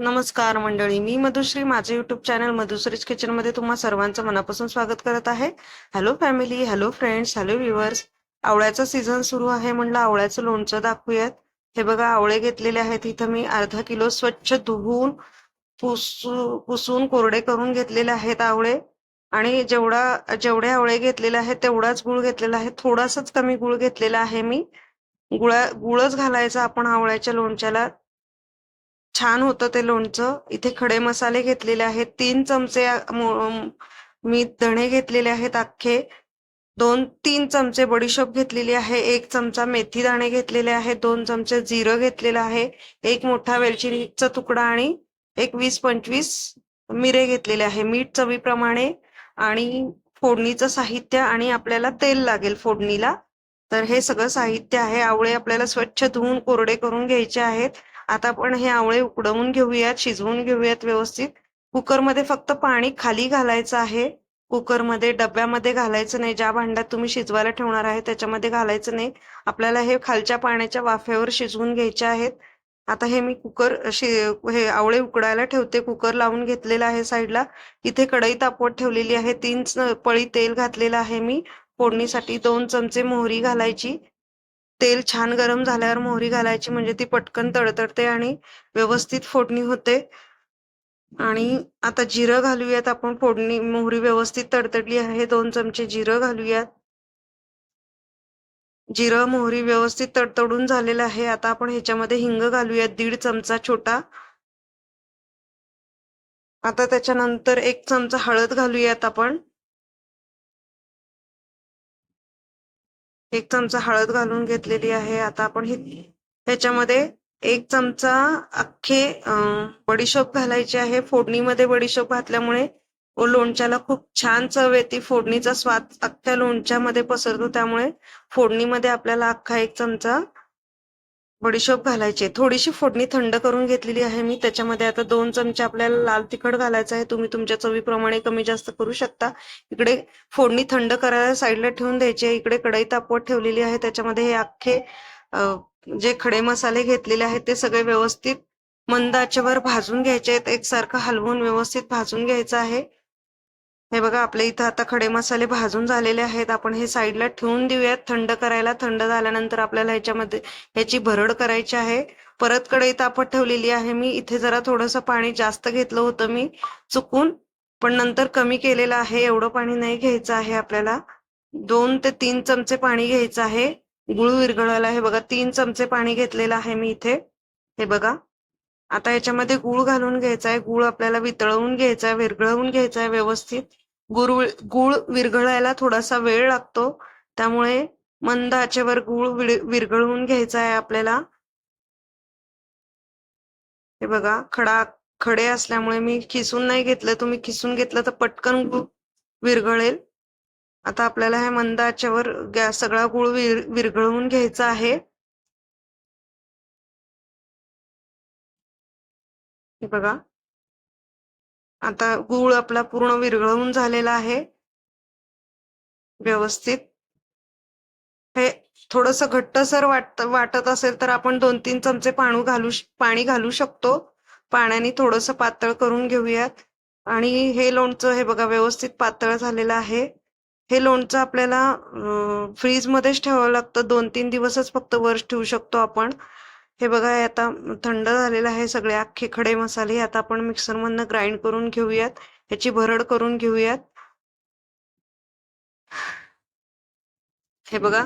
नमस्कार मंडळी मी मधुश्री. माझे युट्यूब चॅनल मधुश्रीज किचनमध्ये तुम्हा सर्वांचं मनापासून स्वागत करत आहे. Hello family hello friends hello viewers आवळ्याचा season सुरू आहे म्हणलं आवळ्याचं लोणचं दाखवूयात. हे बघा आवळे घेतलेले आहेत. इथं मी अर्धा किलो स्वच्छ धुवून पुसू पुसून कोरडे करून घेतलेले आहेत आवळे. आणि जेवढा जेवढे आवळे घेतलेले आहेत तेवढाच गुळ घेतलेला आहे. थोडासाच कमी गुळ घेतलेला आहे मी. गुळा गुळच घालायचा आपण आवळ्याच्या लोणच्याला. छान होतं ते लोणचं. इथे खडे मसाले घेतलेले आहेत. तीन चमचे मी धणे घेतलेले आहेत अख्खे. दोन तीन चमचे बडीशोप घेतलेली आहे. एक चमचा मेथी दाणे घेतलेले आहेत दोन चमचे जिरं घेतलेलं आहे. एक मोठा वेलचीचा तुकडा आणि एक वीस पंचवीस मिरे घेतलेले आहे. मीठ चवीप्रमाणे आणि फोडणीचं साहित्य आणि आपल्याला तेल लागेल फोडणीला. तर हे सगळं साहित्य आहे. आवळे आपल्याला स्वच्छ धुवून कोरडे करून घ्यायचे आहेत. आता आपण हे आवळे उकडवून घेऊयात शिजवून घेऊयात व्यवस्थित. कुकरमध्ये फक्त पाणी खाली घालायचं आहे. कुकरमध्ये डब्यामध्ये घालायचं नाही. ज्या भांड्यात तुम्ही शिजवायला ठेवणार आहे त्याच्यामध्ये घालायचं नाही. आपल्याला हे खालच्या पाण्याच्या वाफेवर शिजवून घ्यायचे आहेत. आता हे मी कुकर शि हे आवळे उकडायला ठेवते. कुकर लावून घेतलेला आहे साईडला. इथे कढई तापवत ठेवलेली आहे. तीन पळी तेल घातलेलं आहे मी. फोडणीसाठी दोन चमचे मोहरी घालायची. तेल छान गरम झाल्यावर मोहरी घालायची म्हणजे ती पटकन तडतडते आणि व्यवस्थित फोडणी होते. आणि आता जिरं घालूयात आपण फोडणी मोहरी व्यवस्थित तडतडली आहे दोन चमचे जिरं घालूयात. जिरं मोहरी व्यवस्थित तडतडून झालेलं आहे आता आपण ह्याच्यामध्ये हिंग घालूयात दीड चमचा छोटा. आता त्याच्यानंतर एक चमचा हळद घालूयात आपण. एक चमचा हळद घालून घेतलेली आहे. आता आपण हे ह्याच्यामध्ये एक चमचा अख्खे बडीशोप घालायची आहे. फोडणीमध्ये बडीशोप घातल्यामुळे व लोणच्याला खूप छान चव येते. फोडणीचा स्वाद अख्ख्या लोणच्यामध्ये पसरतो. त्यामुळे फोडणीमध्ये आपल्याला अख्खा एक चमचा बडीशोप घालायचे. थोडीशी फोडणी थंड करून घेतलेली आहे मी. त्याच्यामध्ये आता दोन चमचे आपल्याला लाल तिखट घालायचं आहे. तुम्ही तुमच्या चवीप्रमाणे कमी जास्त करू शकता. इकडे फोडणी थंड करायला साईडला ठेवून द्यायची आहे. इकडे कढई तापवत ठेवलेली आहे. त्याच्यामध्ये हे अख्खे जे खडे मसाले घेतलेले आहेत ते सगळे व्यवस्थित मंद आचेवर भाजून घ्यायचे आहेत. एकसारखं हलवून व्यवस्थित भाजून घ्यायचं आहे. हे बघा आपल्या इथं आता खडे मसाले भाजून झालेले आहेत. आपण हे साईडला ठेवून देऊयात. थंड करायला थंड झाल्यानंतर आपल्याला ह्याच्यामध्ये ह्याची भरड करायची आहे. परत कडे तापत ठेवलेली आहे मी. इथे जरा थोडंसं पाणी जास्त घेतलं होतं मी चुकून पण नंतर कमी केलेलं आहे. एवढं पाणी नाही घ्यायचं आहे आपल्याला. दोन ते तीन चमचे पाणी घ्यायचं आहे. गुळ विरघळायला हे बघा तीन चमचे पाणी घेतलेलं आहे मी इथे. हे बघा. आता याच्यामध्ये गुळ घालून घ्यायचा आहे गुळ आपल्याला वितळवून घ्यायचा आहे विरघळवून घ्यायचा आहे व्यवस्थित. गुळ गुळ विरघळायला थोडासा वेळ लागतो. त्यामुळे मंद आचेवर गुळ विर- विरघळवून घ्यायचा आहे आपल्याला. हे बघा खडा खडे असल्यामुळे मी खिसून नाही घेतलं. तुम्ही खिसून घेतलं तर पटकन गुळ विरघळेल. आता आपल्याला हे मंद आचेवर सगळा गुळ विर विरघळवून घ्यायचा आहे. हे बघा. आता गूळ आपला पूर्ण विरघळून झालेला आहे. व्यवस्थित. हे थोडस घट्टसर वाटत वाटत असेल तर आपण दोन तीन चमचे पाणू घालू पाणी घालू शकतो. पाण्याने थोडस पातळ करून घेऊयात. आणि हे लोणचं हे बघा व्यवस्थित पातळ झालेलं आहे. हे लोणचं आपल्याला फ्रीज मध्येच ठेवावं लागतं. दोन तीन दिवसच फक्त वर्ष ठेवू शकतो आपण. हे बघा आता थंड झालेलं आहे सगळे अख्खे खडे मसाले. आता आपण मिक्सरमधनं ग्राइंड करून घेऊयात. ह्याची भरड करून घेऊयात. हे बघा.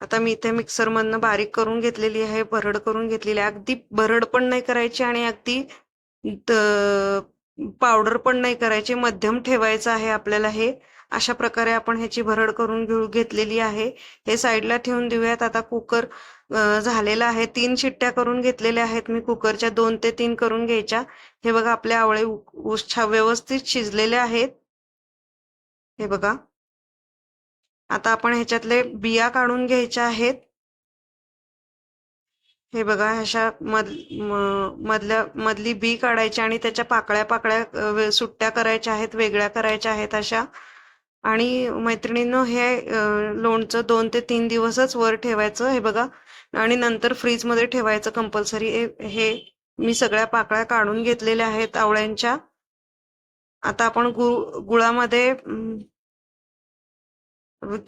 आता मी इथे मिक्सर मधनं बारीक करून घेतलेली आहे भरड करून घेतलेली आहे. अगदी भरड पण नाही करायची आणि अगदी पावडर पण नाही करायची. मध्यम ठेवायचं आहे आपल्याला हे. अशा प्रकारे आपण ह्याची भरड करून घेऊ घेतलेली आहे. हे साईडला ठेवून देऊयात. आता कुकर झालेला आहे. तीन शिट्ट्या करून घेतलेल्या आहेत मी कुकरच्या दोन ते तीन करून घ्यायच्या. हे बघा आपले आवळे व्यवस्थित शिजलेले आहेत. हे बघा. आता आपण ह्याच्यातले बिया काढून घ्यायच्या आहेत. हे बघा अशा मध मधल्या मधली बी काढायची आणि त्याच्या पाकळ्या पाकळ्या सुट्ट्या करायच्या आहेत वेगळ्या करायच्या आहेत अशा. आणि मैत्रिणींनो हे लोणचं दोन ते तीन दिवसच वर ठेवायचं हे बघा. आणि नंतर फ्रीजमध्ये ठेवायचं कंपल्सरी हे मी सगळ्या पाकळ्या काढून घेतलेल्या आहेत आवळ्यांच्या. आता आपण गुळ गुळामध्ये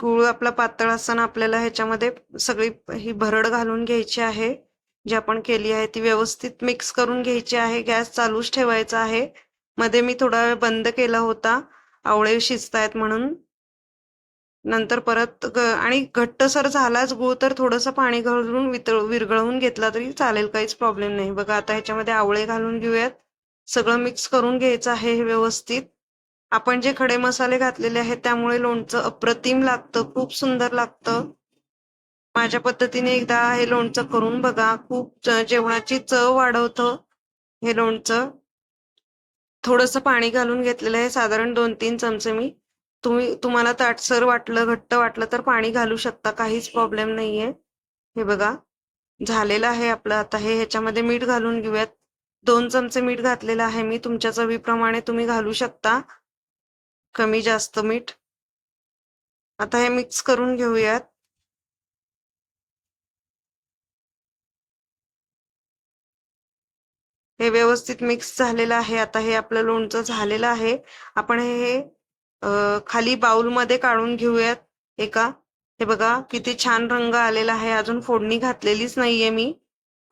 गुळ आपला पातळ असताना आपल्याला ह्याच्यामध्ये सगळी ही भरड घालून घ्यायची आहे. जी आपण केली आहे ती व्यवस्थित मिक्स करून घ्यायची आहे. गॅस चालूच ठेवायचा आहे. मध्ये मी थोडा वेळ बंद केला होता. आवळे शिजतायत म्हणून. नंतर परत ग आणि घट्टसर झालाच गूळ तर थोडंसं पाणी घालून वितळ विरघळवून घेतला तरी चालेल काहीच प्रॉब्लेम नाही. बघा आता ह्याच्यामध्ये आवळे घालून घेऊयात. सगळं मिक्स करून घ्यायचं आहे हे व्यवस्थित. आपण जे खडे मसाले घातलेले आहेत त्यामुळे लोणचं अप्रतिम लागतं खूप सुंदर लागतं. माझ्या पद्धतीने एकदा हे लोणचं करून बघा खूप जेवणाची चव वाढवतं हे लोणचं. थोडस पाणी घालून घेतलेलं आहे. साधारण दोन तीन चमचे मी. तुम्ही तुम्हाला ताटसर वाटलं घट्ट वाटलं तर पाणी घालू शकता. काहीच प्रॉब्लेम नाहीये. हे बघा. झालेलं आहे आपलं आता. हे ह्याच्यामध्ये मीठ घालून घेऊयात. दोन चमचे मीठ घातलेलं आहे मी. तुमच्या चवीप्रमाणे तुम्ही घालू शकता. कमी जास्त मीठ. आता हे मिक्स करून घेऊयात. हे व्यवस्थित मिक्स झालेलं आहे. आता हे आपलं लोणचं झालेलं आहे. आपण हे खाली बाउलमध्ये काढून घेऊयात. एका. हे बघा किती छान रंग आलेला आहे. अजून फोडणी घातलेलीच नाहीये मी.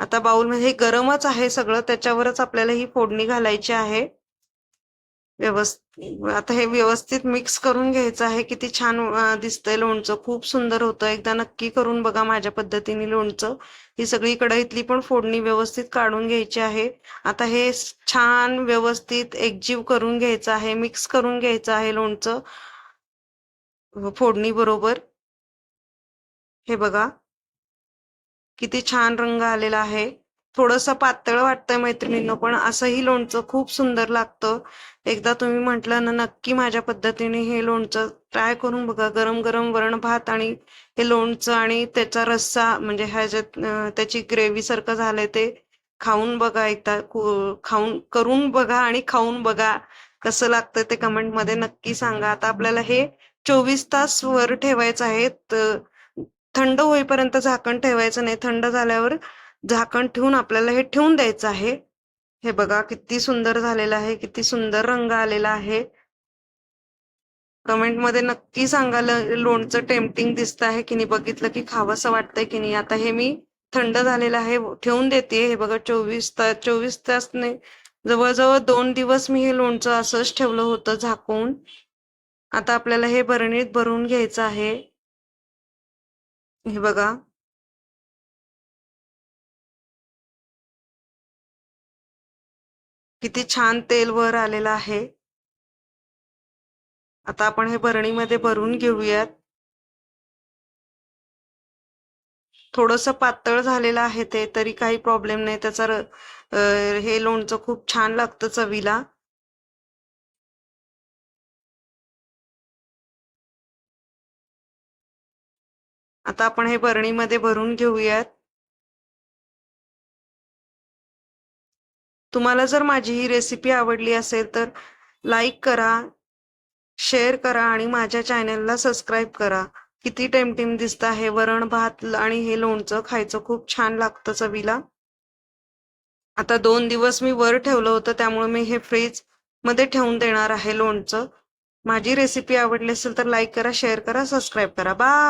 आता बाउलमध्ये म्हणजे हे गरमच आहे सगळं. त्याच्यावरच आपल्याला ही फोडणी घालायची आहे. व्यवस्थित आता हे व्यवस्थित मिक्स करून घ्यायचं आहे. किती छान दिसतंय लोणचं. खूप सुंदर होतं. एकदा नक्की करून बघा माझ्या पद्धतीने लोणचं. ही सगळी कढईतली पण फोडणी व्यवस्थित काढून घ्यायची आहे. आता हे छान व्यवस्थित एकजीव करून घ्यायचं आहे. मिक्स करून घ्यायचं आहे लोणचं. फोडणी बरोबर. हे बघा. किती छान रंग आलेला आहे. थोडंसं पातळ वाटतंय मैत्रिणींनो पण असंही लोणचं खूप सुंदर लागतं. एकदा तुम्ही म्हटलं ना नक्की माझ्या पद्धतीने हे लोणचं ट्राय करून बघा. गरम गरम वरण भात आणि हे लोणचं आणि त्याचा रस्सा म्हणजे ह्याच्यात त्याची ग्रेव्ही सारखं झालंय ते खाऊन बघा एकदा. खाऊन करून बघा आणि खाऊन बघा. कसं लागतं ते कमेंटमध्ये नक्की सांगा. आता आपल्याला हे चोवीस तास वर ठेवायचं आहे. थंड होईपर्यंत झाकण ठेवायचं नाही. थंड झाल्यावर झाकण ठेवून आपल्याला हे ठेवून द्यायचं आहे. हे बघा किती सुंदर झालेलं आहे किती सुंदर रंग आलेला आहे. कमेंटमध्ये नक्की सांगा लोणचं टेम्पटिंग दिसत आहे की नाही? बघितलं की खावंसं वाटतंय की नाही? आता हे मी थंड झालेलं आहे ठेवून देते. हे बघा चोवीस तास चोवीस तास जवळजवळ दोन दिवस मी हे लोणचं असंच ठेवलं होतं झाकून. आता आपल्याला हे भरणीत भरून घ्यायचं आहे. हे बघा. किती छान तेल वर आलेलं आहे. आता आपण हे भरणीमध्ये भरून घेऊयात. थोडस पातळ झालेलं आहे ते तरी काही प्रॉब्लेम नाही. त्याचा हे लोणचं खूप छान लागतं चवीला. आता आपण हे भरणीमध्ये भरून घेऊयात. तुम्हाला जर माझी ही रेसिपी आवडली असेल तर लाईक करा शेअर करा आणि माझ्या चॅनलला सबस्क्राईब करा. किती टेमटेम दिसत आहे. वरण भात आणि हे लोणचं खायचं खूप छान लागतं चवीला. आता दोन दिवस मी वर ठेवलं होतं त्यामुळे मी हे फ्रीजमध्ये ठेवून देणार आहे लोणचं. माझी रेसिपी आवडली असेल तर लाईक करा शेअर करा सबस्क्राईब करा. बाय